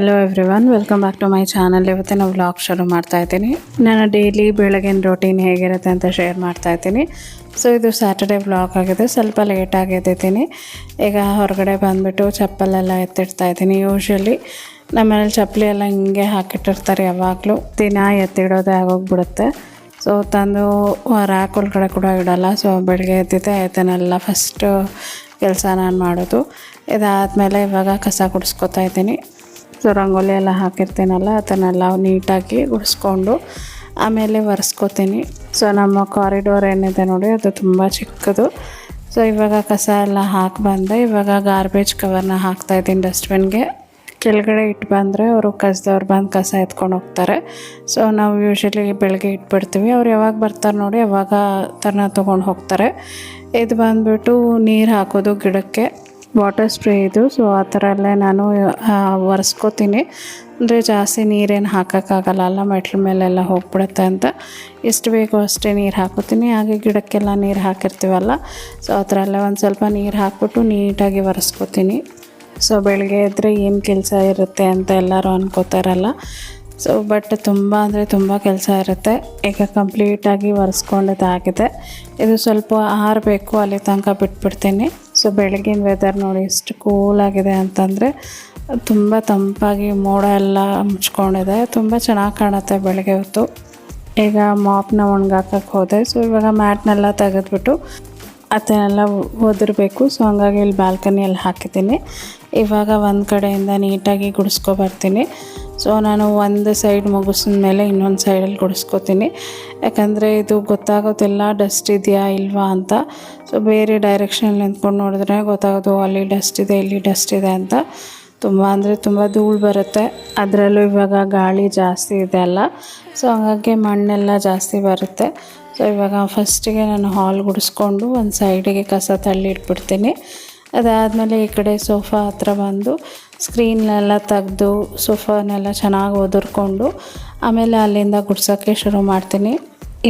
Hello every one welcome back to my channel ನಾವು vlog ಶುರು ಮಾಡ್ತಾ ಇದ್ದೀನಿ. ನಾನು ಡೈಲಿ ಬೆಳಗಿನ ರೊಟೀನ್ ಹೇಗಿರುತ್ತೆ ಅಂತ ಶೇರ್ ಮಾಡ್ತಾ ಇದ್ದೀನಿ. ಸೊ ಇದು ಸ್ಯಾಟರ್ಡೆ ವ್ಲಾಗ್ ಆಗಿದೆ. ಸ್ವಲ್ಪ ಲೇಟಾಗಿ ಎದ್ದಿದ್ದೀನಿ ಈಗ ಹೊರಗಡೆ ಬಂದುಬಿಟ್ಟು ಚಪ್ಪಲೆಲ್ಲ ಎತ್ತಿಡ್ತಾ ಇದ್ದೀನಿ. ಯೂಶ್ವಲಿ ನಮ್ಮನೇಲಿ ಚಪ್ಪಲಿ ಎಲ್ಲ ಹಿಂಗೆ ಹಾಕಿಟ್ಟಿರ್ತಾರೆ ಯಾವಾಗಲೂ. ದಿನ ಎತ್ತಿಡೋದೇ ಆಗೋಗ್ಬಿಡುತ್ತೆ. ಸೊ ತಂದು ರ್ಯಾಕ್ ಒಳಗಡೆ ಕೂಡ ಇಡೋಲ್ಲ. ಸೊ ಬೆಳಗ್ಗೆ ಎದ್ದಿದ್ದೆ ಆಯ್ತನೆಲ್ಲ ಫಸ್ಟು ಕೆಲಸ ನಾನು ಮಾಡೋದು. ಇದಾದಮೇಲೆ ಇವಾಗ ಕಸ ಗುಡಿಸ್ಕೊತಾ ಇದ್ದೀನಿ. ಸೊ ರಂಗೋಲಿ ಎಲ್ಲ ಹಾಕಿರ್ತೀನಲ್ಲ ಅದನ್ನೆಲ್ಲ ನೀಟಾಗಿ ಗುಡಿಸ್ಕೊಂಡು ಆಮೇಲೆ ಒರೆಸ್ಕೋತೀನಿ. ಸೊ ನಮ್ಮ ಕಾರಿಡೋರ್ ಏನಿದೆ ನೋಡಿ, ಅದು ತುಂಬ ಚಿಕ್ಕದು. ಸೊ ಇವಾಗ ಕಸ ಎಲ್ಲ ಹಾಕಿ ಬಂದೆ. ಇವಾಗ ಗಾರ್ಬೇಜ್ ಕವರ್ನ ಹಾಕ್ತಾಯಿದ್ದೀನಿ ಡಸ್ಟ್ಬಿನ್ಗೆ ಕೆಳಗಡೆ ಇಟ್ಟು ಬಂದರೆ ಅವರು ಕಸದವ್ರು ಬಂದು ಕಸ ಎತ್ಕೊಂಡು ಹೋಗ್ತಾರೆ. ಸೊ ನಾವು ಯೂಶ್ವಲಿ ಬೆಳಗ್ಗೆ ಇಟ್ಬಿಡ್ತೀವಿ. ಅವ್ರು ಯಾವಾಗ ಬರ್ತಾರೆ ನೋಡಿ ಯಾವಾಗ ತನ್ನ ತೊಗೊಂಡು ಹೋಗ್ತಾರೆ. ಇದು ಬಂದುಬಿಟ್ಟು ನೀರು ಹಾಕೋದು ಗಿಡಕ್ಕೆ. ವಾಟರ್ ಸ್ಪ್ರೇ ಇದು. ಸೊ ಆ ಥರ ಎಲ್ಲ ನಾನು ಒರೆಸ್ಕೋತೀನಿ. ಅಂದರೆ ಜಾಸ್ತಿ ನೀರೇನು ಹಾಕೋಕ್ಕಾಗಲ್ಲ ಅಲ್ಲ, ಮೆಟ್ಲ ಮೇಲೆಲ್ಲ ಹೋಗ್ಬಿಡುತ್ತೆ ಅಂತ. ಎಷ್ಟು ಬೇಕೋ ಅಷ್ಟೇ ನೀರು ಹಾಕೋತೀನಿ. ಹಾಗೆ ಗಿಡಕ್ಕೆಲ್ಲ ನೀರು ಹಾಕಿರ್ತೀವಲ್ಲ ಸೊ ಆ ಥರ ಎಲ್ಲ ಒಂದು ಸ್ವಲ್ಪ ನೀರು ಹಾಕ್ಬಿಟ್ಟು ನೀಟಾಗಿ ಒರೆಸ್ಕೋತೀನಿ. ಸೊ ಬೆಳಗ್ಗೆ ಎದ್ದರೆ ಏನು ಕೆಲಸ ಇರುತ್ತೆ ಅಂತ ಎಲ್ಲರೂ ಅನ್ಕೋತಾರಲ್ಲ ಸೊ ಬಟ್ ತುಂಬ ಅಂದರೆ ತುಂಬ ಕೆಲಸ ಇರುತ್ತೆ. ಈಗ ಕಂಪ್ಲೀಟಾಗಿ ಒರೆಸ್ಕೊಂಡಿದ್ದಾಗಿದೆ ಇದು ಸ್ವಲ್ಪ ಆರಬೇಕು ಅಲ್ಲಿ ತನಕ ಬಿಟ್ಬಿಡ್ತೀನಿ. ಸೊ ಬೆಳಗಿನ ವೆದರ್ ನೋಡಿ ಎಷ್ಟು ಕೂಲಾಗಿದೆ ಅಂತಂದರೆ ತುಂಬ ತಂಪಾಗಿ ಮೋಡ ಎಲ್ಲ ಮುಚ್ಕೊಂಡಿದೆ. ತುಂಬ ಚೆನ್ನಾಗಿ ಕಾಣುತ್ತೆ ಬೆಳಗ್ಗೆ ಹೊತ್ತು. ಈಗ ಮಾಪ್ನ ಒಣಗಾಕಕ್ಕೆ ಹೋದೆ. ಸೊ ಇವಾಗ ಮ್ಯಾಟ್ನೆಲ್ಲ ತೆಗೆದ್ಬಿಟ್ಟು ಅದನ್ನೆಲ್ಲ ಒದರಬೇಕು. ಸೊ ಹಂಗಾಗಿ ಇಲ್ಲಿ ಬಾಲ್ಕನಿಯಲ್ಲಿ ಹಾಕಿದ್ದೀನಿ. ಇವಾಗ ಒಂದು ಕಡೆಯಿಂದ ನೀಟಾಗಿ ಗುಡಿಸ್ಕೊ ಬರ್ತೀನಿ. ಸೊ ನಾನು ಒಂದು ಸೈಡ್ ಮುಗಿಸಿದ ಮೇಲೆ ಇನ್ನೊಂದು ಸೈಡಲ್ಲಿ ಗುಡಿಸ್ಕೋತೀನಿ. ಯಾಕಂದರೆ ಇದು ಗೊತ್ತಾಗೋದೆಲ್ಲ ಡಸ್ಟ್ ಇದೆಯಾ ಇಲ್ವಾ ಅಂತ. ಸೊ ಬೇರೆ ಡೈರೆಕ್ಷನಲ್ಲಿ ನಿಂತ್ಕೊಂಡು ನೋಡಿದ್ರೆ ಗೊತ್ತಾಗೋದು ಅಲ್ಲಿ ಡಸ್ಟ್ ಇದೆ, ಇಲ್ಲಿ ಡಸ್ಟ್ ಇದೆ ಅಂತ. ತುಂಬ ಅಂದರೆ ತುಂಬ ಧೂಳು ಬರುತ್ತೆ. ಅದರಲ್ಲೂ ಇವಾಗ ಗಾಳಿ ಜಾಸ್ತಿ ಇದೆ ಅಲ್ಲ. ಸೊ ಹಾಗಾಗಿ ಮಣ್ಣೆಲ್ಲ ಜಾಸ್ತಿ ಬರುತ್ತೆ. ಸೊ ಇವಾಗ ಫಸ್ಟಿಗೆ ನಾನು ಹಾಲ್ ಗುಡಿಸ್ಕೊಂಡು ಒಂದು ಸೈಡಿಗೆ ಕಸ ತಳ್ಳಿ ಇಟ್ಬಿಡ್ತೀನಿ. ಅದಾದಮೇಲೆ ಈ ಕಡೆ ಸೋಫಾ ಹತ್ರ ಬಂದು ಸ್ಕ್ರೀನ್ನೆಲ್ಲ ತೆಗೆದು, ಸೋಫಾನೆಲ್ಲ ಚೆನ್ನಾಗಿ ಒದರ್ಕೊಂಡು, ಆಮೇಲೆ ಅಲ್ಲಿಂದ ಗುಡ್ಸೋಕ್ಕೆ ಶುರು ಮಾಡ್ತೀನಿ.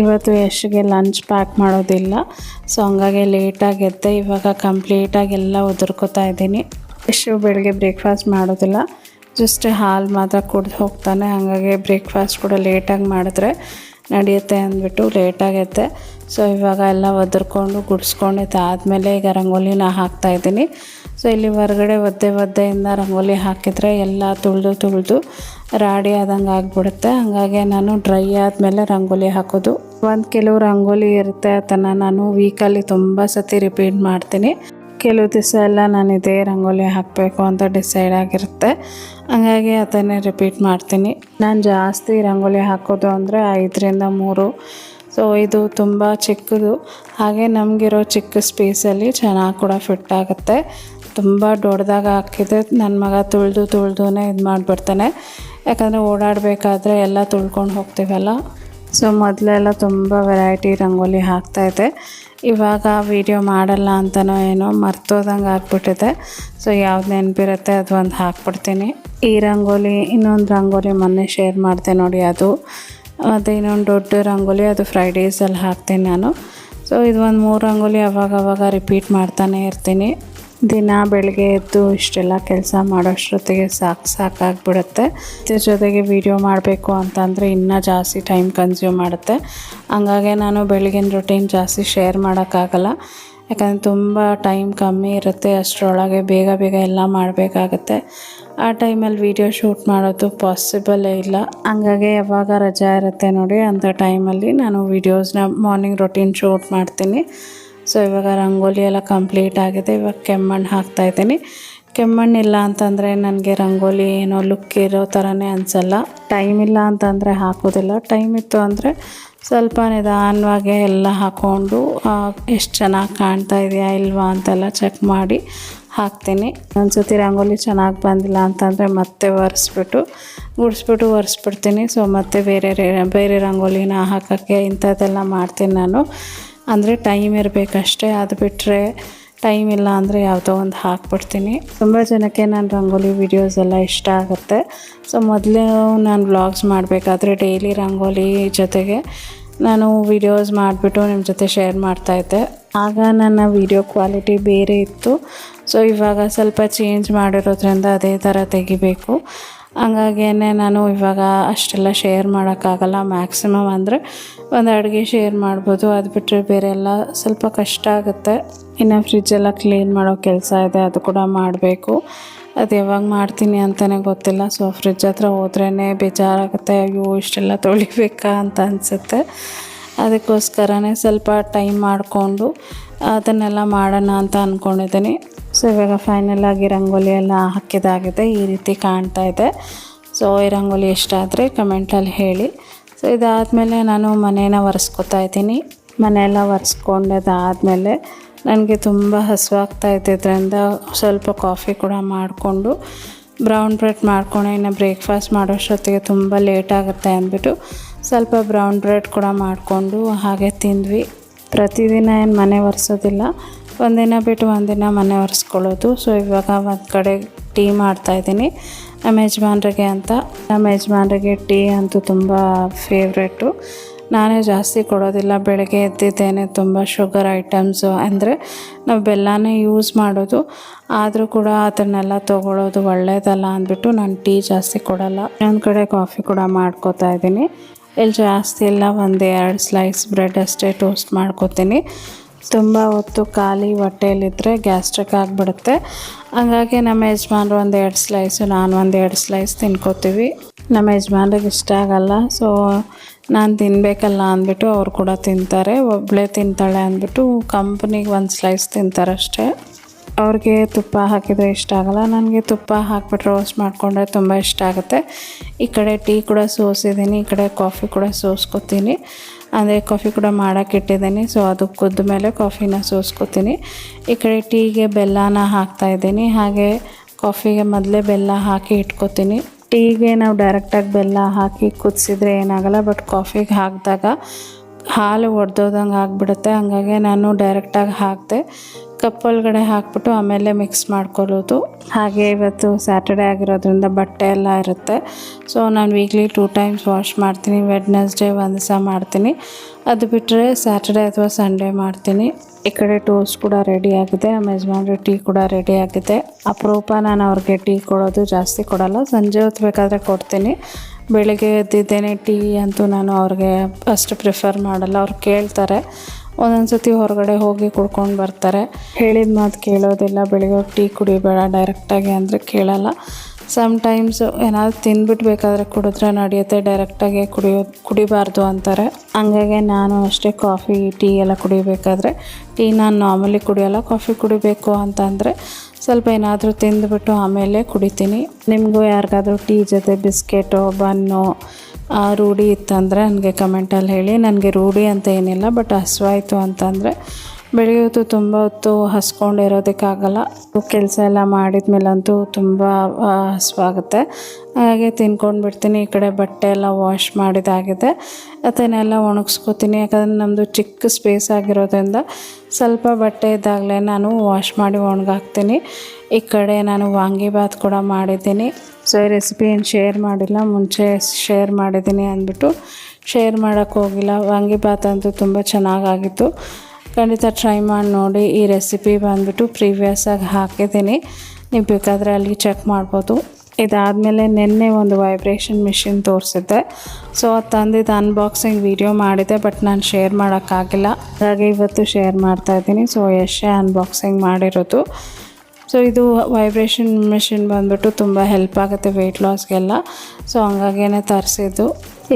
ಇವತ್ತು ಯಶ್ಗೆ ಲಂಚ್ ಪ್ಯಾಕ್ ಮಾಡೋದಿಲ್ಲ ಸೊ ಹಂಗಾಗಿ ಲೇಟಾಗಿ ಎದ್ದೆ. ಇವಾಗ ಕಂಪ್ಲೀಟಾಗಿ ಎಲ್ಲ ಒದರ್ಕೋತಾ ಇದ್ದೀನಿ. ಯಶು ಬೆಳಗ್ಗೆ ಬ್ರೇಕ್ಫಾಸ್ಟ್ ಮಾಡೋದಿಲ್ಲ ಜಸ್ಟ್ ಹಾಲು ಮಾತ್ರ ಕುಡ್ದು ಹೋಗ್ತಾನೆ. ಹಾಗಾಗಿ ಬ್ರೇಕ್ಫಾಸ್ಟ್ ಕೂಡ ಲೇಟಾಗಿ ಮಾಡಿದ್ರೆ ನಡೆಯುತ್ತೆ ಅಂದ್ಬಿಟ್ಟು ಲೇಟಾಗೈತೆ ಸೊ ಇವಾಗ ಎಲ್ಲ ಒದರ್ಕೊಂಡು, ಗುಡಿಸ್ಕೊಂಡು ಆದಮೇಲೆ ಈಗ ರಂಗೋಲಿನ ಹಾಕ್ತಾಯಿದ್ದೀನಿ ಸೊ ಇಲ್ಲಿ ಹೊರಗಡೆ ಒದ್ದೆ ಒದ್ದೆಯಿಂದ ರಂಗೋಲಿ ಹಾಕಿದರೆ ಎಲ್ಲ ತುಳಿದು ತುಳಿದು ರಾಡಿ ಆದಂಗೆ ಆಗಿಬಿಡುತ್ತೆ. ಹಾಗಾಗಿ ನಾನು ಡ್ರೈ ಆದಮೇಲೆ ರಂಗೋಲಿ ಹಾಕೋದು. ಒಂದು ಕೆಲವು ರಂಗೋಲಿ ಇರುತ್ತೆ ಅದನ್ನು ನಾನು ವೀಕಲ್ಲಿ ತುಂಬ ಸತಿ ರಿಪೀಟ್ ಮಾಡ್ತೀನಿ. ಕೆಲವು ದಿವಸ ಎಲ್ಲ ನಾನು ಇದೇ ರಂಗೋಲಿ ಹಾಕಬೇಕು ಅಂತ ಡಿಸೈಡ್ ಆಗಿರುತ್ತೆ. ಹಾಗಾಗಿ ಅದನ್ನೇ ರಿಪೀಟ್ ಮಾಡ್ತೀನಿ. ನಾನು ಜಾಸ್ತಿ ರಂಗೋಲಿ ಹಾಕೋದು ಅಂದರೆ ಐದರಿಂದ ಮೂರು. ಸೊ ಇದು ತುಂಬ ಚಿಕ್ಕದು. ಹಾಗೆ ನಮಗಿರೋ ಚಿಕ್ಕ ಸ್ಪೇಸಲ್ಲಿ ಚೆನ್ನಾಗಿ ಕೂಡ ಫಿಟ್ ಆಗುತ್ತೆ. ತುಂಬ ದೊಡ್ಡದಾಗ ಹಾಕಿದ್ರೆ ನನ್ನ ಮಗ ತುಳಿದು ತುಳಿದು ಇದು ಮಾಡಿಬಿಡ್ತಾನೆ. ಯಾಕಂದರೆ ಓಡಾಡಬೇಕಾದ್ರೆ ಎಲ್ಲ ತುಳ್ಕೊಂಡು ಹೋಗ್ತೀವಲ್ಲ? ಸೊ ಮೊದಲೆಲ್ಲ ತುಂಬ ವೆರೈಟಿ ರಂಗೋಲಿ ಹಾಕ್ತಾಯಿದ್ದೆ ಇವಾಗ ವೀಡಿಯೋ ಮಾಡಲ್ಲ ಅಂತನೋ ಏನೋ ಮರ್ತೋದಂಗೆ ಆಗ್ಬಿಟ್ಟಿದೆ. ಸೊ ಯಾವ್ದು ನೆನಪಿರುತ್ತೆ ಅದು ಒಂದು ಹಾಕ್ಬಿಡ್ತೀನಿ. ಈ ರಂಗೋಲಿ, ಇನ್ನೊಂದು ರಂಗೋಲಿ ಮೊನ್ನೆ ಶೇರ್ ಮಾಡಿದೆ ನೋಡಿ ಅದು. ಮತ್ತು ಇನ್ನೊಂದು ದೊಡ್ಡ ರಂಗೋಲಿ ಅದು ಫ್ರೈಡೇಸಲ್ಲಿ ಹಾಕ್ತೀನಿ ನಾನು. ಸೊ ಇದು ಒಂದು ಮೂರು ರಂಗೋಲಿ ಅವಾಗವಾಗ ಅವಾಗ ರಿಪೀಟ್ ಮಾಡ್ತಾನೆ ಇರ್ತೀನಿ. ದಿನ ಬೆಳಗ್ಗೆ ಎದ್ದು ಇಷ್ಟೆಲ್ಲ ಕೆಲಸ ಮಾಡೋಷ್ಟೊತ್ತಿಗೆ ಸಾಕು ಸಾಕಾಗ್ಬಿಡುತ್ತೆ. ಇದ್ರ ಜೊತೆಗೆ ವಿಡಿಯೋ ಮಾಡಬೇಕು ಅಂತಂದರೆ ಇನ್ನೂ ಜಾಸ್ತಿ ಟೈಮ್ ಕನ್ಸ್ಯೂಮ್ ಮಾಡುತ್ತೆ. ಹಂಗಾಗಿ ನಾನು ಬೆಳಗಿನ ರೊಟೀನ್ ಜಾಸ್ತಿ ಶೇರ್ ಮಾಡೋಕ್ಕಾಗಲ್ಲ. ಯಾಕಂದರೆ ತುಂಬ ಟೈಮ್ ಕಮ್ಮಿ ಇರುತ್ತೆ. ಅಷ್ಟರೊಳಗೆ ಬೇಗ ಬೇಗ ಎಲ್ಲ ಮಾಡಬೇಕಾಗತ್ತೆ. ಆ ಟೈಮಲ್ಲಿ ವೀಡಿಯೋ ಶೂಟ್ ಮಾಡೋದು ಪಾಸಿಬಲೇ ಇಲ್ಲ. ಹಂಗಾಗಿ ಯಾವಾಗ ರಜಾ ಇರುತ್ತೆ ನೋಡಿ ಅಂಥ ಟೈಮಲ್ಲಿ ನಾನು ವೀಡಿಯೋಸ್ನ ಮಾರ್ನಿಂಗ್ ರೊಟೀನ್ ಶೂಟ್ ಮಾಡ್ತೀನಿ. ಸೊ ಇವಾಗ ರಂಗೋಲಿ ಎಲ್ಲ ಕಂಪ್ಲೀಟ್ ಆಗಿದೆ. ಇವಾಗ ಕೆಮ್ಮಣ್ಣು ಹಾಕ್ತಾ ಇದ್ದೀನಿ. ಕೆಮ್ಮಣ್ಣಿಲ್ಲ ಅಂತಂದರೆ ನನಗೆ ರಂಗೋಲಿ ಏನೋ ಲುಕ್ ಇರೋ ಥರನೇ ಅನಿಸಲ್ಲ. ಟೈಮ್ ಇಲ್ಲ ಅಂತಂದರೆ ಹಾಕೋದಿಲ್ಲ. ಟೈಮ್ ಇತ್ತು ಅಂದರೆ ಸ್ವಲ್ಪ ನಿಧಾನವಾಗೆ ಎಲ್ಲ ಹಾಕ್ಕೊಂಡು ಎಷ್ಟು ಚೆನ್ನಾಗಿ ಕಾಣ್ತಾ ಇದೆಯಾ ಇಲ್ವಾ ಅಂತೆಲ್ಲ ಚೆಕ್ ಮಾಡಿ ಹಾಕ್ತೀನಿ. ಒಂದ್ಸತಿ ರಂಗೋಲಿ ಚೆನ್ನಾಗಿ ಬಂದಿಲ್ಲ ಅಂತಂದರೆ ಮತ್ತೆ ಒರೆಸ್ಬಿಟ್ಟು, ಗುಡಿಸ್ಬಿಟ್ಟು ಒರೆಸ್ಬಿಡ್ತೀನಿ. ಸೊ ಮತ್ತೆ ಬೇರೆ ಬೇರೆ ರಂಗೋಲಿನ ಹಾಕೋಕ್ಕೆ ಇಂಥದ್ದೆಲ್ಲ ಮಾಡ್ತೀನಿ ನಾನು. ಅಂದರೆ ಟೈಮ್ ಇರಬೇಕಷ್ಟೇ. ಅದು ಬಿಟ್ಟರೆ ಟೈಮ್ ಇಲ್ಲ ಅಂದರೆ ಯಾವುದೋ ಒಂದು ಹಾಕ್ಬಿಡ್ತೀನಿ. ತುಂಬ ಜನಕ್ಕೆ ನಾನು ರಂಗೋಲಿ ವೀಡಿಯೋಸ್ ಎಲ್ಲ ಇಷ್ಟ ಆಗುತ್ತೆ. ಸೊ ಮೊದಲು ನಾನು ವ್ಲಾಗ್ಸ್ ಮಾಡಬೇಕಾದ್ರೆ ಡೈಲಿ ರಂಗೋಲಿ ಜೊತೆಗೆ ನಾನು ವೀಡಿಯೋಸ್ ಮಾಡಿಬಿಟ್ಟು ನಿಮ್ಮ ಜೊತೆ ಶೇರ್ ಮಾಡ್ತಾಯಿದ್ದೆ ಆಗ ನನ್ನ ವೀಡಿಯೋ ಕ್ವಾಲಿಟಿ ಬೇರೆ ಇತ್ತು. ಸೊ ಇವಾಗ ಸ್ವಲ್ಪ ಚೇಂಜ್ ಮಾಡಿರೋದ್ರಿಂದ ಅದೇ ಥರ ತೆಗಿಬೇಕು. ಹಂಗಾಗೇನೆ ನಾನು ಇವಾಗ ಅಷ್ಟೆಲ್ಲ ಶೇರ್ ಮಾಡೋಕ್ಕಾಗಲ್ಲ. ಮ್ಯಾಕ್ಸಿಮಮ್ ಅಂದರೆ ಒಂದು ಅಡುಗೆ ಶೇರ್ ಮಾಡ್ಬೋದು. ಅದು ಬಿಟ್ಟರೆ ಬೇರೆ ಎಲ್ಲ ಸ್ವಲ್ಪ ಕಷ್ಟ ಆಗುತ್ತೆ. ಇನ್ನು ಫ್ರಿಜ್ಜೆಲ್ಲ ಕ್ಲೀನ್ ಮಾಡೋ ಕೆಲಸ ಇದೆ, ಅದು ಕೂಡ ಮಾಡಬೇಕು. ಅದು ಯಾವಾಗ ಮಾಡ್ತೀನಿ ಅಂತಲೇ ಗೊತ್ತಿಲ್ಲ. ಸೊ ಫ್ರಿಜ್ ಹತ್ರ ಹೋದ್ರೇ ಬೇಜಾರಾಗುತ್ತೆ. ಅಯ್ಯೋ, ಇಷ್ಟೆಲ್ಲ ತೊಳಿಬೇಕಾ ಅಂತ ಅನಿಸುತ್ತೆ. ಅದಕ್ಕೋಸ್ಕರನೇ ಸ್ವಲ್ಪ ಟೈಮ್ ಮಾಡಿಕೊಂಡು ಅದನ್ನೆಲ್ಲ ಮಾಡೋಣ ಅಂತ ಅಂದ್ಕೊಂಡಿದ್ದೀನಿ ಸೊ ಇವಾಗ ಫೈನಲ್ ಆಗಿ ರಂಗೋಲಿ ಎಲ್ಲ ಹಾಕಿದಾಗಿದೆ. ಈ ರೀತಿ ಕಾಣ್ತಾ ಇದೆ. ಸೊ ಈ ರಂಗೋಲಿ ಎಷ್ಟಾದರೆ ಕಮೆಂಟಲ್ಲಿ ಹೇಳಿ. ಸೊ ಇದಾದಮೇಲೆ ನಾನು ಮನೇನ ಒರೆಸ್ಕೊತಾ ಇದ್ದೀನಿ. ಮನೆಯೆಲ್ಲ ಒರೆಸ್ಕೊಂಡದಾದಮೇಲೆ ನನಗೆ ತುಂಬ ಹಸುವಾಗ್ತಾ ಇದ್ದಿದ್ದರಿಂದ ಸ್ವಲ್ಪ ಕಾಫಿ ಕೂಡ ಮಾಡಿಕೊಂಡು, ಬ್ರೌನ್ ಬ್ರೆಡ್ ಮಾಡ್ಕೊಂಡು ಇನ್ನು ಬ್ರೇಕ್ಫಾಸ್ಟ್ ಮಾಡೋಷ್ಟೊತ್ತಿಗೆ ತುಂಬ ಲೇಟ್ ಆಗುತ್ತೆ ಅಂದ್ಬಿಟ್ಟು ಸ್ವಲ್ಪ ಬ್ರೌನ್ ಬ್ರೆಡ್ ಕೂಡ ಮಾಡಿಕೊಂಡು ಹಾಗೆ ತಿಂದ್ವಿ. ಪ್ರತಿದಿನ ಏನು ಮನೆ ಒರೆಸೋದಿಲ್ಲ. ಒಂದಿನ ಬಿಟ್ಟು ಒಂದಿನ ಮನೆ ಒರೆಸ್ಕೊಳ್ಳೋದು. ಸೊ ಇವಾಗ ಒಂದು ಕಡೆ ಟೀ ಮಾಡ್ತಾಯಿದ್ದೀನಿ ನಮ್ಮ ಯಜಮಾನ್ರಿಗೆ ಅಂತ. ನಮ್ಮ ಯಜಮಾನ್ರಿಗೆ ಟೀ ಅಂತೂ ತುಂಬ ಫೇವ್ರೇಟು ನಾನೇ ಜಾಸ್ತಿ ಕೊಡೋದಿಲ್ಲ. ಬೆಳಗ್ಗೆ ಎದ್ದಿದ್ದೇನೆ ತುಂಬ ಶುಗರ್ ಐಟಮ್ಸು ಅಂದರೆ ನಾವು ಬೆಲ್ಲನೇ ಯೂಸ್ ಮಾಡೋದು. ಆದರೂ ಕೂಡ ಅದನ್ನೆಲ್ಲ ತೊಗೊಳೋದು ಒಳ್ಳೆಯದಲ್ಲ ಅಂದ್ಬಿಟ್ಟು ನಾನು ಟೀ ಜಾಸ್ತಿ ಕೊಡಲ್ಲ. ಇನ್ನೊಂದು ಕಡೆ ಕಾಫಿ ಕೂಡ ಮಾಡ್ಕೋತಾ ಇದ್ದೀನಿ. ಇಲ್ಲಿ ಜಾಸ್ತಿ ಇಲ್ಲ, ಒಂದು ಎರಡು ಸ್ಲೈಸ್ ಬ್ರೆಡ್ ಅಷ್ಟೇ ಟೋಸ್ಟ್ ಮಾಡ್ಕೋತೀನಿ. ತುಂಬ ಹೊತ್ತು ಖಾಲಿ ಹೊಟ್ಟೆಯಲ್ಲಿದ್ದರೆ ಗ್ಯಾಸ್ಟ್ರಿಕ್ ಆಗಿಬಿಡುತ್ತೆ. ಹಾಗಾಗಿ ನಮ್ಮ ಯಜಮಾನ್ರು ಒಂದು ಎರಡು ಸ್ಲೈಸು ನಾನು ಒಂದು ಎರಡು ಸ್ಲೈಸ್ ತಿನ್ಕೋತೀವಿ. ನಮ್ಮ ಯಜಮಾನ್ರಿಗೆ ಇಷ್ಟ ಆಗಲ್ಲ ಸೊ ನಾನು ತಿನ್ನಬೇಕಲ್ಲ ಅಂದ್ಬಿಟ್ಟು ಅವ್ರು ಕೂಡ ತಿಂತಾರೆ. ಒಬ್ಬಳೇ ತಿಂತಾಳೆ ಅಂದ್ಬಿಟ್ಟು ಕಂಪ್ನಿಗೆ ಒಂದು ಸ್ಲೈಸ್ ತಿಂತಾರಷ್ಟೇ. ಅವ್ರಿಗೆ ತುಪ್ಪ ಹಾಕಿದರೆ ಇಷ್ಟ ಆಗಲ್ಲ. ನನಗೆ ತುಪ್ಪ ಹಾಕ್ಬಿಟ್ಟು ರೋಸ್ಟ್ ಮಾಡಿಕೊಂಡ್ರೆ ತುಂಬ ಇಷ್ಟ ಆಗುತ್ತೆ. ಈ ಕಡೆ ಟೀ ಕೂಡ ಸೋಸಿದ್ದೀನಿ, ಈ ಕಡೆ ಕಾಫಿ ಕೂಡ ಸೋಸ್ಕೊತೀನಿ. ಅಂದರೆ ಕಾಫಿ ಕೂಡ ಮಾಡೋಕೆ ಇಟ್ಟಿದ್ದೀನಿ ಸೊ ಅದು ಕುದ್ದ ಮೇಲೆ ಕಾಫಿನ ಸೋಸ್ಕೊತೀನಿ. ಈ ಕಡೆ ಟೀಗೆ ಬೆಲ್ಲನ ಹಾಕ್ತಾಯಿದ್ದೀನಿ ಹಾಗೆ ಕಾಫಿಗೆ ಮೊದಲೇ ಬೆಲ್ಲ ಹಾಕಿ ಇಟ್ಕೊತೀನಿ. ಟೀಗೆ ನಾವು ಡೈರೆಕ್ಟಾಗಿ ಬೆಲ್ಲ ಹಾಕಿ ಕುದಿಸಿದ್ರೆ ಏನಾಗಲ್ಲ ಬಟ್ ಕಾಫಿಗೆ ಹಾಕಿದಾಗ ಹಾಲು ಒಡೆದೋದಂಗೆ ಆಗಿಬಿಡುತ್ತೆ. ಹಂಗಾಗಿ ನಾನು ಡೈರೆಕ್ಟಾಗಿ ಹಾಕಿದೆ ಕಪ್ ಒಳಗಡೆ ಹಾಕ್ಬಿಟ್ಟು ಆಮೇಲೆ ಮಿಕ್ಸ್ ಮಾಡ್ಕೊಳ್ಳೋದು. ಹಾಗೆ ಇವತ್ತು ಸ್ಯಾಟರ್ಡೇ ಆಗಿರೋದ್ರಿಂದ ಬಟ್ಟೆ ಎಲ್ಲ ಇರುತ್ತೆ. ಸೊ ನಾನು ವೀಕ್ಲಿ ಟೂ ಟೈಮ್ಸ್ ವಾಶ್ ಮಾಡ್ತೀನಿ. ವೆಡ್ನೆಸ್ಡೇ ಒಂದು ಸಹ ಮಾಡ್ತೀನಿ. ಅದು ಬಿಟ್ಟರೆ ಸ್ಯಾಟರ್ಡೇ ಅಥವಾ ಸಂಡೇ ಮಾಡ್ತೀನಿ. ಈ ಕಡೆ ಟೋಸ್ಟ್ ಕೂಡ ರೆಡಿ ಆಗಿದೆ. ನಮ್ಮ ಯಜಮಾನ್ರು ಟೀ ಕೂಡ ರೆಡಿ ಆಗಿದೆ. ಅಪರೂಪ ನಾನು ಅವ್ರಿಗೆ ಟೀ ಕೊಡೋದು ಜಾಸ್ತಿ ಕೊಡಲ್ಲ. ಸಂಜೆ ಹೊತ್ತು ಬೇಕಾದರೆ ಕೊಡ್ತೀನಿ. ಬೆಳಿಗ್ಗೆ ಎದ್ದಿದ್ದೇನೆ ಟೀ ಅಂತೂ ನಾನು ಅವ್ರಿಗೆ ಅಷ್ಟು ಪ್ರಿಫರ್ ಮಾಡಲ್ಲ. ಅವ್ರು ಕೇಳ್ತಾರೆ. ಒಂದೊಂದು ಸತಿ ಹೊರಗಡೆ ಹೋಗಿ ಕುಡ್ಕೊಂಡು ಬರ್ತಾರೆ. ಹೇಳಿದ ಮಾತು ಕೇಳೋದಿಲ್ಲ, ಬೆಳಿಗ್ಗೆ ಟೀ ಕುಡಿಬೇಡ ಡೈರೆಕ್ಟಾಗಿ ಅಂದರೆ ಕೇಳಲ್ಲ. ಸಮ್ಟೈಮ್ಸ್ ಏನಾದರೂ ತಿಂದ್ಬಿಟ್ಟು ಬೇಕಾದರೆ ಕುಡಿದ್ರೆ ನಡೆಯುತ್ತೆ ಡೈರೆಕ್ಟಾಗಿ ಕುಡಿಯೋ, ಕುಡಿಬಾರ್ದು ಅಂತಾರೆ. ಹಂಗಾಗಿ ನಾನು ಅಷ್ಟೇ ಕಾಫಿ ಟೀ ಎಲ್ಲ ಕುಡಿಬೇಕಾದ್ರೆ ಟೀ ನಾನು ನಾರ್ಮಲಿ ಕುಡಿಯೋಲ್ಲ ಕಾಫಿ ಕುಡಿಬೇಕು ಅಂತಂದರೆ ಸ್ವಲ್ಪ ಏನಾದರೂ ತಿಂದುಬಿಟ್ಟು ಆಮೇಲೆ ಕುಡಿತೀನಿ. ನಿಮಗೂ ಯಾರಿಗಾದ್ರೂ ಟೀ ಜೊತೆ ಬಿಸ್ಕೆಟು, ಬನ್ನು ರೂಢಿ ಇತ್ತಂದರೆ ನನಗೆ ಕಮೆಂಟಲ್ಲಿ ಹೇಳಿ ನನಗೆ ರೂಢಿ ಅಂತ ಏನಿಲ್ಲ ಬಟ್ ಹಸುವಾಯಿತು ಅಂತಂದರೆ ಬೆಳಿಗ್ಗೆ ಹೊತ್ತು ತುಂಬ ಹೊತ್ತು ಹಸ್ಕೊಂಡಿರೋದಕ್ಕಾಗಲ್ಲ. ಕೆಲಸ ಎಲ್ಲ ಮಾಡಿದ ಮೇಲಂತೂ ತುಂಬ ಹಸುವಾಗುತ್ತೆ. ಹಾಗೆ ತಿನ್ಕೊಂಡು ಬಿಡ್ತೀನಿ. ಈ ಕಡೆ ಬಟ್ಟೆ ಎಲ್ಲ ವಾಶ್ ಮಾಡಿದಾಗಿದೆ. ಅದನ್ನೆಲ್ಲ ಒಣಗಿಸ್ಕೊತೀನಿ. ಯಾಕಂದರೆ ನಮ್ಮದು ಚಿಕ್ಕ ಸ್ಪೇಸ್ ಆಗಿರೋದ್ರಿಂದ ಸ್ವಲ್ಪ ಬಟ್ಟೆ ಇದ್ದಾಗಲೇ ನಾನು ವಾಶ್ ಮಾಡಿ ಒಣಗಾಕ್ತೀನಿ. ಈ ಕಡೆ ನಾನು ವಾಂಗಿಬಾತ್ ಕೂಡ ಮಾಡಿದ್ದೀನಿ. ಸೊ, ಈ ರೆಸಿಪಿ ಏನು ಶೇರ್ ಮಾಡಿಲ್ಲ. ಮುಂಚೆ ಶೇರ್ ಮಾಡಿದ್ದೀನಿ ಅಂದ್ಬಿಟ್ಟು ಶೇರ್ ಮಾಡೋಕ್ಕೋಗಿಲ್ಲ ವಾಂಗಿಬಾತ್ ಅಂತೂ ತುಂಬ ಚೆನ್ನಾಗಾಗಿತ್ತು. ಖಂಡಿತ ಟ್ರೈ ಮಾಡಿ ನೋಡಿ ಈ ರೆಸಿಪಿ ಬಂದುಬಿಟ್ಟು ಪ್ರೀವಿಯಸ್ಸಾಗಿ ಹಾಕಿದ್ದೀನಿ. ನೀವು ಬೇಕಾದರೆ ಅಲ್ಲಿ ಚೆಕ್ ಮಾಡ್ಬೋದು. ಇದಾದಮೇಲೆ ನಿನ್ನೆ ಒಂದು ವೈಬ್ರೇಷನ್ ಮಿಷಿನ್ ತೋರಿಸಿದ್ದೆ. ಸೊ ಅದು ತಂದಿದ್ದು ಅನ್ಬಾಕ್ಸಿಂಗ್ ವಿಡಿಯೋ ಮಾಡಿದೆ ಬಟ್ ನಾನು ಶೇರ್ ಮಾಡೋಕ್ಕಾಗಿಲ್ಲ. ಹಾಗಾಗಿ ಇವತ್ತು ಶೇರ್ ಮಾಡ್ತಾಯಿದ್ದೀನಿ ಸೊ ಎಷ್ಟೇ ಅನ್ಬಾಕ್ಸಿಂಗ್ ಮಾಡಿರೋದು. ಸೊ ಇದು ವೈಬ್ರೇಷನ್ ಮೆಷಿನ್ ಬಂದ್ಬಿಟ್ಟು ತುಂಬ ಹೆಲ್ಪ್ ಆಗುತ್ತೆ ವೆಯ್ಟ್ ಲಾಸ್ಗೆಲ್ಲ ಸೊ ಹಂಗಾಗೇ ತರಿಸಿದ್ದು.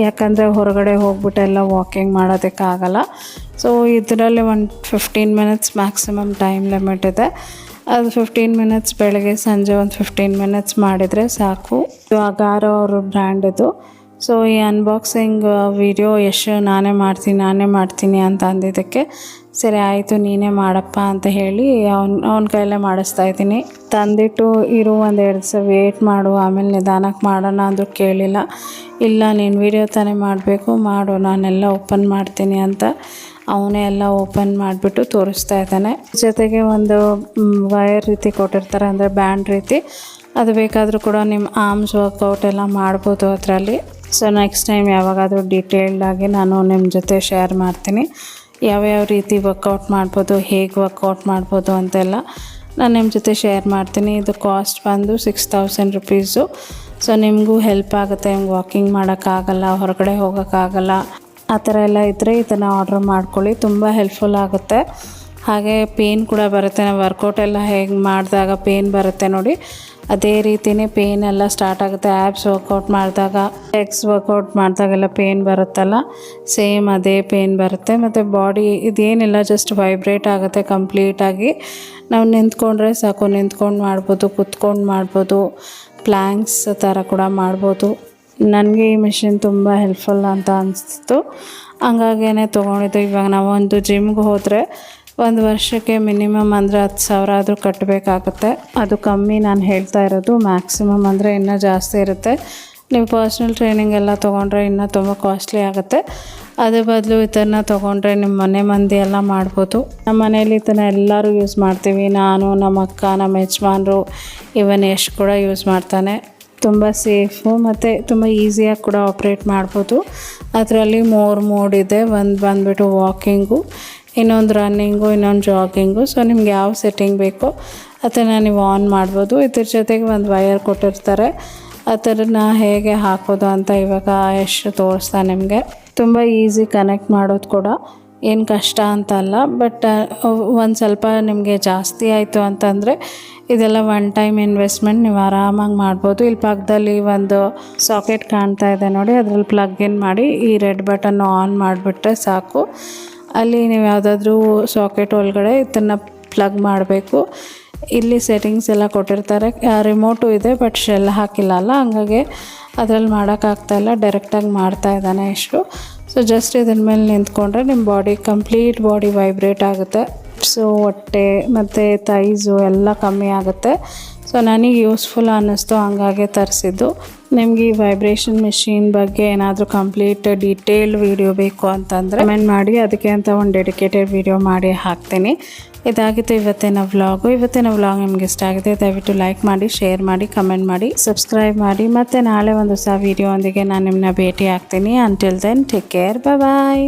ಯಾಕಂದರೆ ಹೊರಗಡೆ ಹೋಗ್ಬಿಟ್ಟೆಲ್ಲ ವಾಕಿಂಗ್ ಮಾಡೋದಕ್ಕಾಗಲ್ಲ. ಸೊ ಇದರಲ್ಲಿ ಒಂದು fifteen minutes maximum time limit ಇದೆ. ಅದು ಫಿಫ್ಟೀನ್ ಮಿನಿಟ್ಸ್ ಬೆಳಗ್ಗೆ, ಸಂಜೆ ಒಂದು ಫಿಫ್ಟೀನ್ ಮಿನಿಟ್ಸ್ ಮಾಡಿದರೆ ಸಾಕು. ಇದು ಅಗಾರೋ ಅವ್ರ ಬ್ರ್ಯಾಂಡ್ ಇದು. ಸೊ ಈ ಅನ್ಬಾಕ್ಸಿಂಗ್ ವಿಡಿಯೋ ಎಷ್ಟು ನಾನೇ ಮಾಡ್ತೀನಿ ನಾನೇ ಮಾಡ್ತೀನಿ ಅಂತ ಅಂದಿದ್ದಕ್ಕೆ ಸರಿ ಆಯಿತು, ನೀನೇ ಮಾಡಪ್ಪ ಅಂತ ಹೇಳಿ ಅವ್ನು, ಅವ್ನ ಕೈಯಲ್ಲೇ ಮಾಡಿಸ್ತಾ ಇದ್ದೀನಿ. ತಂದಿಟ್ಟು ಇರು ಒಂದು ಎರಡು ದಿವಸ ವೇಟ್ ಮಾಡು, ಆಮೇಲೆ ನಿಧಾನಕ್ಕೆ ಮಾಡೋಣ ಅಂದರೂ ಕೇಳಿಲ್ಲ. ಇಲ್ಲ, ನೀನು ವಿಡಿಯೋ ತಾನೇ ಮಾಡಬೇಕು, ಮಾಡು, ನಾನೆಲ್ಲ ಓಪನ್ ಮಾಡ್ತೀನಿ ಅಂತ ಅವನೇ ಎಲ್ಲ ಓಪನ್ ಮಾಡಿಬಿಟ್ಟು ತೋರಿಸ್ತಾ ಇದ್ದಾನೆ. ಜೊತೆಗೆ ಒಂದು ವೈರ್ ರೀತಿ ಕೊಟ್ಟಿರ್ತಾರೆ, ಅಂದರೆ ಬ್ಯಾಂಡ್ ರೀತಿ. ಅದು ಬೇಕಾದರೂ ಕೂಡ ನಿಮ್ಮ ಆರ್ಮ್ಸ್ ವರ್ಕೌಟ್ ಎಲ್ಲ ಮಾಡ್ಬೋದು ಅದರಲ್ಲಿ. ಸೊ ನೆಕ್ಸ್ಟ್ ಟೈಮ್ ಯಾವಾಗಾದರೂ ಡೀಟೇಲ್ಡಾಗಿ ನಾನು ನಿಮ್ಮ ಜೊತೆ ಶೇರ್ ಮಾಡ್ತೀನಿ. ಯಾವ್ಯಾವ ರೀತಿ ವರ್ಕೌಟ್ ಮಾಡ್ಬೋದು, ಹೇಗೆ ವರ್ಕೌಟ್ ಮಾಡ್ಬೋದು ಅಂತೆಲ್ಲ ನಾನು ನಿಮ್ಮ ಜೊತೆ ಶೇರ್ ಮಾಡ್ತೀನಿ. ಇದು ಕಾಸ್ಟ್ ಬಂದು ಸಿಕ್ಸ್ ತೌಸಂಡ್ ರುಪೀಸು ಸೊ ನಿಮಗೂ ಹೆಲ್ಪ್ ಆಗುತ್ತೆ. ನಿಮ್ಗೆ ವಾಕಿಂಗ್ ಮಾಡೋಕ್ಕಾಗಲ್ಲ, ಹೊರಗಡೆ ಹೋಗೋಕ್ಕಾಗಲ್ಲ. ಆ ಥರ ಎಲ್ಲ ಇದ್ದರೆ ಇದನ್ನು ಆರ್ಡ್ರ್ ಮಾಡ್ಕೊಳ್ಳಿ. ತುಂಬ ಹೆಲ್ಪ್ಫುಲ್ ಆಗುತ್ತೆ. ಹಾಗೆ ಪೇನ್ ಕೂಡ ಬರುತ್ತೆ. ನಾವು ವರ್ಕೌಟ್ ಎಲ್ಲ ಹೇಗೆ ಮಾಡಿದಾಗ ಪೇನ್ ಬರುತ್ತೆ ನೋಡಿ. ಅದೇ ರೀತಿಯೇ ಪೇನ್ ಎಲ್ಲ ಸ್ಟಾರ್ಟ್ ಆಗುತ್ತೆ. ಆ್ಯಪ್ಸ್ ವರ್ಕೌಟ್ ಮಾಡಿದಾಗ ಎಕ್ಸ್ ವರ್ಕೌಟ್ ಮಾಡಿದಾಗೆಲ್ಲ ಪೇನ್ ಬರುತ್ತಲ್ಲ. ಸೇಮ್ ಅದೇ ಪೇನ್ ಬರುತ್ತೆ. ಮತ್ತು ಬಾಡಿ ಇದೇನಿಲ್ಲ ಜಸ್ಟ್ ವೈಬ್ರೇಟ್ ಆಗುತ್ತೆ ಕಂಪ್ಲೀಟಾಗಿ ನಾವು ನಿಂತ್ಕೊಂಡ್ರೆ ಸಾಕು. ನಿಂತ್ಕೊಂಡು ಮಾಡ್ಬೋದು, ಕುತ್ಕೊಂಡು ಮಾಡ್ಬೋದು. ಪ್ಲ್ಯಾಂಕ್ಸ್ ಥರ ಕೂಡ ಮಾಡ್ಬೋದು. ನನಗೆ ಈ ಮಿಷಿನ್ ತುಂಬ ಹೆಲ್ಪ್ಫುಲ್ ಅಂತ ಅನಿಸ್ತು. ಹಂಗಾಗೇ ತೊಗೊಂಡಿದ್ದು ಇವಾಗ ನಾವು ಒಂದು ಜಿಮ್ಗೆ ಹೋದರೆ ಒಂದು ವರ್ಷಕ್ಕೆ ಮಿನಿಮಮ್ ಅಂದರೆ ಹತ್ತು ಸಾವಿರ ಆದರೂ ಕಟ್ಟಬೇಕಾಗುತ್ತೆ ಅದು ಕಮ್ಮಿ ನಾನು ಹೇಳ್ತಾ ಇರೋದು. ಮ್ಯಾಕ್ಸಿಮಮ್ ಅಂದರೆ ಇನ್ನೂ ಜಾಸ್ತಿ ಇರುತ್ತೆ. ನೀವು ಪರ್ಸ್ನಲ್ ಟ್ರೈನಿಂಗ್ ಎಲ್ಲ ತೊಗೊಂಡ್ರೆ ಇನ್ನೂ ತುಂಬ ಕಾಸ್ಟ್ಲಿ ಆಗುತ್ತೆ. ಅದ್ರ ಬದಲು ಇದನ್ನು ತೊಗೊಂಡ್ರೆ ನಿಮ್ಮ ಮನೆ ಮಂದಿ ಎಲ್ಲ ಮಾಡ್ಬೋದು. ನಮ್ಮ ಮನೇಲಿ ಇದನ್ನು ಎಲ್ಲರೂ ಯೂಸ್ ಮಾಡ್ತೀವಿ. ನಾನು, ನಮ್ಮ ಅಕ್ಕ, ನಮ್ಮ ಯಜಮಾನರು ಇವನ್ ಯಶ್ ಕೂಡ ಯೂಸ್ ಮಾಡ್ತಾನೆ. ತುಂಬ ಸೇಫು ಮತ್ತು ತುಂಬ ಈಸಿಯಾಗಿ ಕೂಡ ಆಪ್ರೇಟ್ ಮಾಡ್ಬೋದು. ಅದರಲ್ಲಿ ಮೋರ್ ಮೋಡ್ ಇದೆ. ಒಂದು ಬಂದುಬಿಟ್ಟು ವಾಕಿಂಗು ಇನ್ನೊಂದು ರನ್ನಿಂಗು ಇನ್ನೊಂದು ಜಾಗಿಂಗು ಸೊ ನಿಮ್ಗೆ ಯಾವ ಸೆಟ್ಟಿಂಗ್ ಬೇಕೋ ಅದನ್ನು ನೀವು ಆನ್ ಮಾಡ್ಬೋದು. ಇದ್ರ ಜೊತೆಗೆ ಒಂದು ವೈರ್ ಕೊಟ್ಟಿರ್ತಾರೆ. ಅದನ್ನು ಹೇಗೆ ಹಾಕೋದು ಅಂತ ಇವಾಗ ಎಷ್ಟು ತೋರಿಸ್ತಾ ನಿಮಗೆ. ತುಂಬ ಈಸಿ ಕನೆಕ್ಟ್ ಮಾಡೋದು ಕೂಡ. ಏನು ಕಷ್ಟ ಅಂತ ಅಲ್ಲ ಬಟ್ ಒಂದು ಸ್ವಲ್ಪ ನಿಮಗೆ ಜಾಸ್ತಿ ಆಯಿತು ಅಂತಂದರೆ ಇದೆಲ್ಲ ಒನ್ ಟೈಮ್ ಇನ್ವೆಸ್ಟ್ಮೆಂಟ್ ನೀವು ಆರಾಮಾಗಿ ಮಾಡ್ಬೋದು. ಇಲ್ಲಿ ಪಕ್ಕದಲ್ಲಿ ಒಂದು ಸಾಕೆಟ್ ಕಾಣ್ತಾ ಇದೆ ನೋಡಿ, ಅದರಲ್ಲಿ ಪ್ಲಗ್ ಇನ್ ಮಾಡಿ ಈ ರೆಡ್ ಬಟನ್ನು ಆನ್ ಮಾಡಿಬಿಟ್ರೆ ಸಾಕು. ಅಲ್ಲಿ ನೀವು ಯಾವುದಾದ್ರೂ ಸಾಕೆಟ್ ಒಳಗಡೆ ಇದನ್ನು ಪ್ಲಗ್ ಮಾಡಬೇಕು. ಇಲ್ಲಿ ಸೆಟ್ಟಿಂಗ್ಸ್ ಎಲ್ಲ ಕೊಟ್ಟಿರ್ತಾರೆ. ರಿಮೋಟು ಇದೆ ಬಟ್ ಶೆಲ್ ಹಾಕಿಲ್ಲ ಅಲ್ಲ. ಹಂಗಾಗಿ ಅದ್ರಲ್ಲಿ ಮಾಡೋಕ್ಕಾಗ್ತಾಯಿಲ್ಲ ಡೈರೆಕ್ಟಾಗಿ ಮಾಡ್ತಾ ಇದ್ದಾನೆ ಇಷ್ಟು. ಸೊ ಜಸ್ಟ್ ಇದ್ರ ಮೇಲೆ ನಿಂತ್ಕೊಂಡ್ರೆ ನಿಮ್ಮ ಬಾಡಿ ಕಂಪ್ಲೀಟ್ ಬಾಡಿ ವೈಬ್ರೇಟ್ ಆಗುತ್ತೆ. ಸೊ ಹೊಟ್ಟೆ ಮತ್ತು ತೈಸು ಎಲ್ಲ ಕಮ್ಮಿ ಆಗುತ್ತೆ. ಸೊ ನನಗೆ ಯೂಸ್ಫುಲ್ ಅನ್ನಿಸ್ತು, ಹಂಗಾಗೆ ತರಿಸಿದ್ದು. ನಿಮಗೆ ಈ ವೈಬ್ರೇಷನ್ ಮಿಷಿನ್ ಬಗ್ಗೆ ಏನಾದರೂ ಕಂಪ್ಲೀಟ್ ಡೀಟೇಲ್ ವಿಡಿಯೋ ಬೇಕು ಅಂತಂದರೆ ಕಮೆಂಟ್ ಮಾಡಿ, ಅದಕ್ಕೆ ಅಂತ ಒಂದು ಡೆಡಿಕೇಟೆಡ್ ವಿಡಿಯೋ ಮಾಡಿ ಹಾಕ್ತೀನಿ. ಇದಾಗಿತ್ತು ಇವತ್ತಿನ ವ್ಲಾಗು ಇವತ್ತಿನ ವ್ಲಾಗ್ ನಿಮ್ಗೆ ಇಷ್ಟ ಆಗಿದೆ, ದಯವಿಟ್ಟು ಲೈಕ್ ಮಾಡಿ ಶೇರ್ ಮಾಡಿ ಕಮೆಂಟ್ ಮಾಡಿ ಸಬ್ಸ್ಕ್ರೈಬ್ ಮಾಡಿ. ಮತ್ತು ನಾಳೆ ಒಂದು ಹೊಸ ವೀಡಿಯೋ ಒಂದಿಗೆ ನಾನು ನಿಮ್ಮನ್ನ ಭೇಟಿ ಆಗ್ತೀನಿ. Until then take care bye